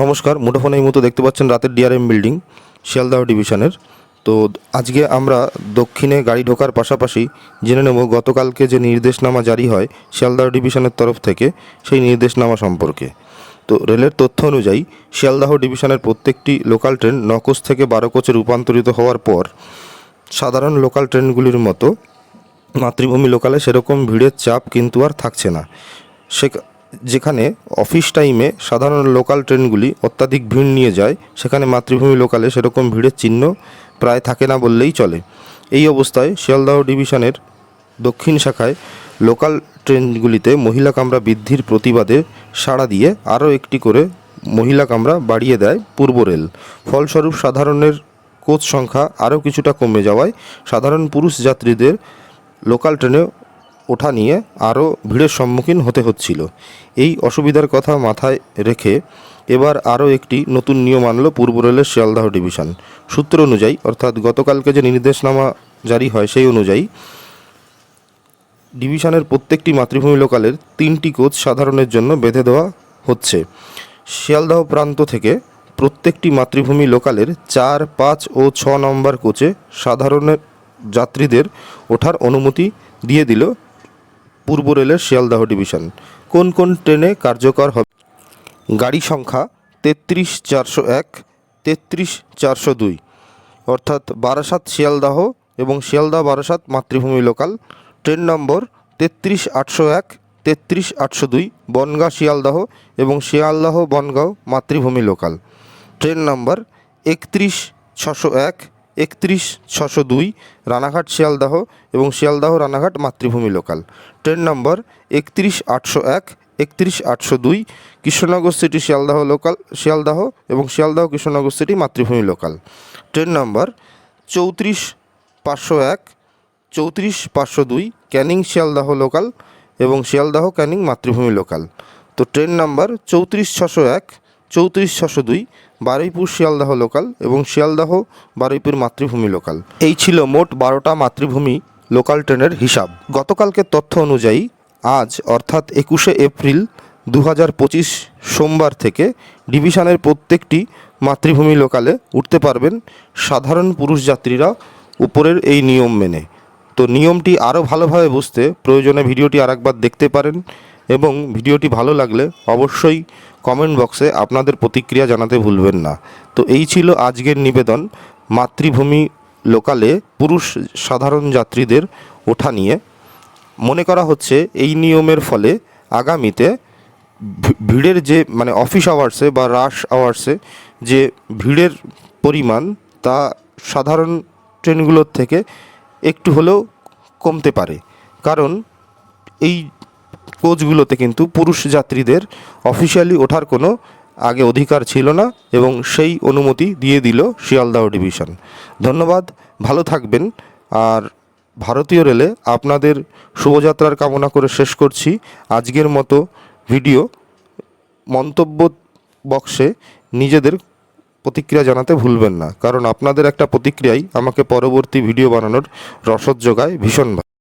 নমস্কার, মুঠোফোন এই মতো দেখতে পাচ্ছেন রাতের ডিআরএম বিল্ডিং শিয়ালদাহ ডিভিশনের তো আজকে আমরা দক্ষিণে গাড়ি ঢোকার পাশাপাশি জেনে নেব গতকালকে যে নির্দেশনামা জারি হয় শিয়ালদাহ ডিভিশনের তরফ থেকে, সেই নির্দেশনামা সম্পর্কে। তো রেলের তথ্য অনুযায়ী, শিয়ালদাহ ডিভিশনের প্রত্যেকটি লোকাল ট্রেন ন কোচ থেকে বারো কোচে রূপান্তরিত হওয়ার পর, সাধারণ লোকাল ট্রেনগুলির মতো মাতৃভূমি লোকালে সেরকম ভিড়ের চাপ কিন্তু আর থাকছে না। সে যেখানে অফিস টাইমে সাধারণ লোকাল ট্রেনগুলি অত্যাধিক ভিড় নিয়ে যায়, সেখানে মাতৃভূমি লোকালে সেরকম ভিড়ের চিহ্ন প্রায় থাকে না বললেই চলে। এই অবস্থায় শিয়ালদহ ডিভিশনের দক্ষিণ শাখায় লোকাল ট্রেনগুলিতে মহিলা কামরা বৃদ্ধির প্রতিবাদে সাড়া দিয়ে আরও একটি করে মহিলা কামরা বাড়িয়ে দেয় পূর্ব রেল। ফলস্বরূপ সাধারণের কোচ সংখ্যা আরও কিছুটা কমে যাওয়ায় সাধারণ পুরুষ যাত্রীদের লোকাল ট্রেনে ওঠা নিয়ে আরও ভিড়ের সম্মুখীন হতে হচ্ছিল। এই অসুবিধার কথা মাথায় রেখে এবার আরও একটি নতুন নিয়ম আনলো পূর্ব রেলের শিয়ালদাহ ডিভিশন। সূত্র অনুযায়ী, অর্থাৎ গতকালকে যে নির্দেশনামা জারি হয় সেই অনুযায়ী ডিভিশনের প্রত্যেকটি মাতৃভূমি লোকালের তিনটি কোচ সাধারণের জন্য বেঁধে দেওয়া হচ্ছে। শিয়ালদাহ প্রান্ত থেকে প্রত্যেকটি মাতৃভূমি লোকালের চার, পাঁচ ও ছ নম্বর কোচে সাধারণের যাত্রীদের ওঠার অনুমতি দিয়ে দিল পূর্ব রেলের শিয়ালদাহ ডিভিশন। কোন কোন ট্রেনে কার্যকর হবে? গাড়ি সংখ্যা তেত্রিশ চারশো এক, তেত্রিশ চারশো দুই। অর্থাৎ বারাসাত শিয়ালদাহ এবং শিয়ালদাহ বারাসাত মাতৃভূমি লোকাল। ট্রেন নম্বর তেত্রিশ আটশো এক, তেত্রিশ আটশো দুই, বনগাঁ শিয়ালদাহ এবং শিয়ালদাহ বনগাঁও মাতৃভূমি লোকাল। ট্রেন নম্বর একত্রিশ ছশো এক একত্রিশ, ছশো দুই, রানাঘাট শিয়ালদাহ এবং শিয়ালদাহ রানাঘাট মাতৃভূমি লোকাল ট্রেন নম্বর একত্রিশ, আটশো এক, একত্রিশ, আটশো দুই, কৃষ্ণনগর সিটি শিয়ালদাহ লোকাল শিয়ালদাহ এবং Sealdah Krishnanagar city Matribhumi local train number চৌত্রিশ, পাঁচশো এক, চৌত্রিশ, পাঁচশো দুই, ক্যানিং শিয়ালদাহ লোকাল এবং শিয়ালদাহ ক্যানিং মাতৃভূমি লোকাল তো ট্রেন নাম্বার চৌত্রিশ, ছশো এক চৌত্রিশ ছশো দুই, বারুইপুর শিয়ালদাহ লোকাল এবং শিয়ালদাহ, বারুইপুর মাতৃভূমি লোকাল। এই ছিল মোট বারোটা মাতৃভূমি লোকাল ট্রেনের হিসাব। গতকালকের তথ্য অনুযায়ী আজ, অর্থাৎ একুশে এপ্রিল দু হাজার পঁচিশ সোমবার থেকে ডিভিশনের প্রত্যেকটি মাতৃভূমি লোকালে উঠতে পারবেন সাধারণ পুরুষ যাত্রীরা উপরের এই নিয়ম মেনে। তো নিয়মটি আরও ভালোভাবে বুঝতে প্রয়োজনে ভিডিওটি আরেকবার দেখতে পারেন এবং ভিডিওটি ভালো লাগলে অবশ্যই কমেন্ট বক্সে আপনাদের প্রতিক্রিয়া জানাতে ভুলবেন না। তো এই ছিল আজকের নিবেদন মাতৃভূমি লোকালে পুরুষ সাধারণ যাত্রীদের ওঠা নিয়ে। মনে করা হচ্ছে এই নিয়মের ফলে আগামীতে ভিড়ের যে মানে অফিস আওয়ার্সে বা রাশ আওয়ার্সে যে ভিড়ের পরিমাণ তা সাধারণ ট্রেনগুলোর থেকে একটু হলেও কমতে পারে। কারণ এই কোচগুলোতে কিন্তু পুরুষ যাত্রীদের অফিসিয়ালি ওঠার কোনো আগে অধিকার ছিল না এবং সেই অনুমতি দিয়ে দিল শিয়ালদাহ ডিভিশন ধন্যবাদ, ভালো থাকবেন। আর ভারতীয় রেলে আপনাদের শুভযাত্রার কামনা করে শেষ করছি। আজকের মতো ভিডিও মন্তব্য বক্সে নিজেদের প্রতিক্রিয়া জানাতে ভুলবেন না। কারণ আপনাদের একটা প্রতিক্রিয়াই আমাকে পরবর্তী ভিডিও বানানোর রসদ যোগায় ভীষণভাবে।